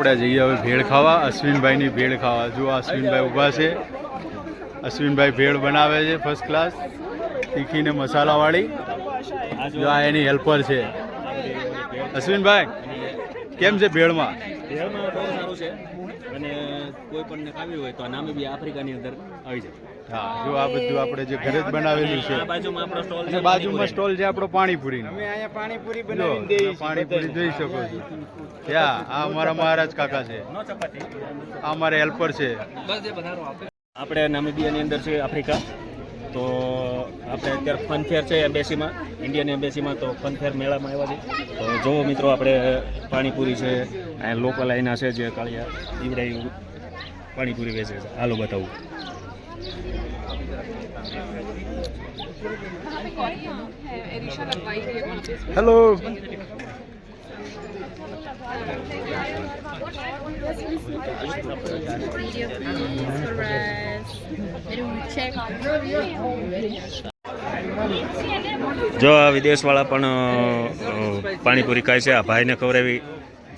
આપણે જઈએ હવે ભેળ ખાવા, અશ્વિનભાઈની ભેળ ખાવા. જો અશ્વિનભાઈ ઊભા છે, અશ્વિનભાઈ ભેળ બનાવે છે ફર્સ્ટ ક્લાસ તીખીને મસાલાવાળી. જો આ એની હેલ્પર છે. અશ્વિનભાઈ, કેમ છે ભેળમાં? ભેળમાં બહુ સારું છે. અને કોઈ પણ ને ખાવી હોય તો આ નામી બી આફ્રિકાની અંદર આવી જાય. હા જો આ બધું આપણે જે ઘરે જ બનાવેલું છે. બાજુમાં આપણો સ્ટોલ છે બાજુમાં સ્ટોલ છે આપણો પાણીપુરી અમે અહીંયા પાણીપુરી જો બનાવીને દઈએ પાણીપુરી જોઈ શકો છો. ક્યાં? આ અમારા મહારાજ કાકા છે. આ અમારા હેલ્પર છે. આપણે નામીબિયાની અંદર છે આફ્રિકા. તો આપણે અત્યારે ફનફેર છે એમ્બેસીમાં ઇન્ડિયન એમ્બેસીમાં તો ફનફેર મેળામાં આવ્યા છે તો જુઓ મિત્રો, આપણે પાણીપુરી છે અહીંયા લોકલ આઈના છે જે કાળિયા ઈવડાઈ પાણીપુરી વેચે છે. હાલો બતાવું. હેલો જો આ વિદેશવાળા પણ પાણીપુરી ખાય છે. આ ભાઈને ખવડાવી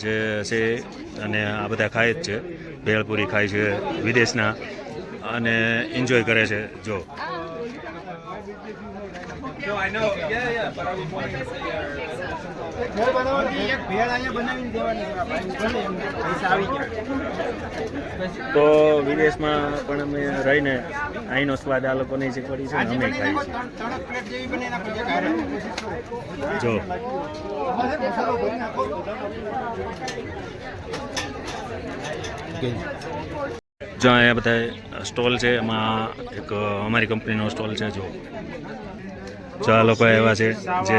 જે છે અને આ બધા ખાય જ છે. ભેળપુરી ખાય છે વિદેશના અને એન્જોય કરે છે. જો. ભેળ બનાવવાની એક ભેળ અહીંયા બનાવીને દેવાની છે આપણે. ભલે એમ. પૈસા આવી ગયા. તો વિદેશમાં પણ અમે રહીને અહીંનો સ્વાદ આ લોકોને શીખવાડી છે ને અમે ખાઈ ત્રણ ત્રણ પ્લેટ જેવી બની નાખો છે ઘરે. છે જો મસાલો ભરી આ બધા સ્ટોલ છે એમાં એક અમારી કંપનીનો સ્ટોલ છે જો. જો આ લોકો એવા છે જે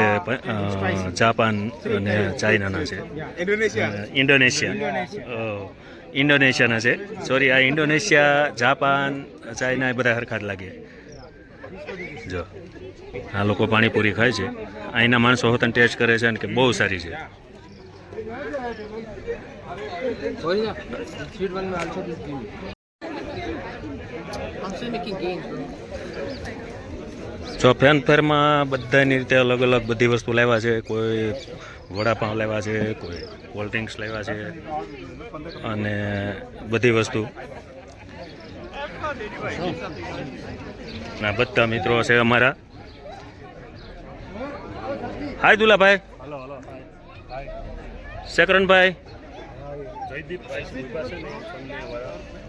જાપાન અને ચાઇનાના છે. ઇન્ડોનેશિયા. ઇન્ડોનેશિયા. ઇન્ડોનેશિયાના છે. સોરી આ ઇન્ડોનેશિયા જાપાન ચાઇના એ બધા હરખા જ લાગે. જો આ લોકો પાણીપુરી ખાય છે. અહીંના માણસો હોતન ટેસ્ટ કરે છે અને કે બહુ સારી છે. I'm still making gains, bro. જો ફેન ફેરમાં બધાની રીતે અલગ અલગ બધી વસ્તુ લાવ્યા છે કોઈ વડાપાઉં લાવ્યા છે કોઈ કોલ્ડ ડ્રિંક્સ લાવ્યા છે અને બધી વસ્તુ. ના બધા મિત્રો છે અમારા. હાય દુલાભાઈ. શકરણભાઈ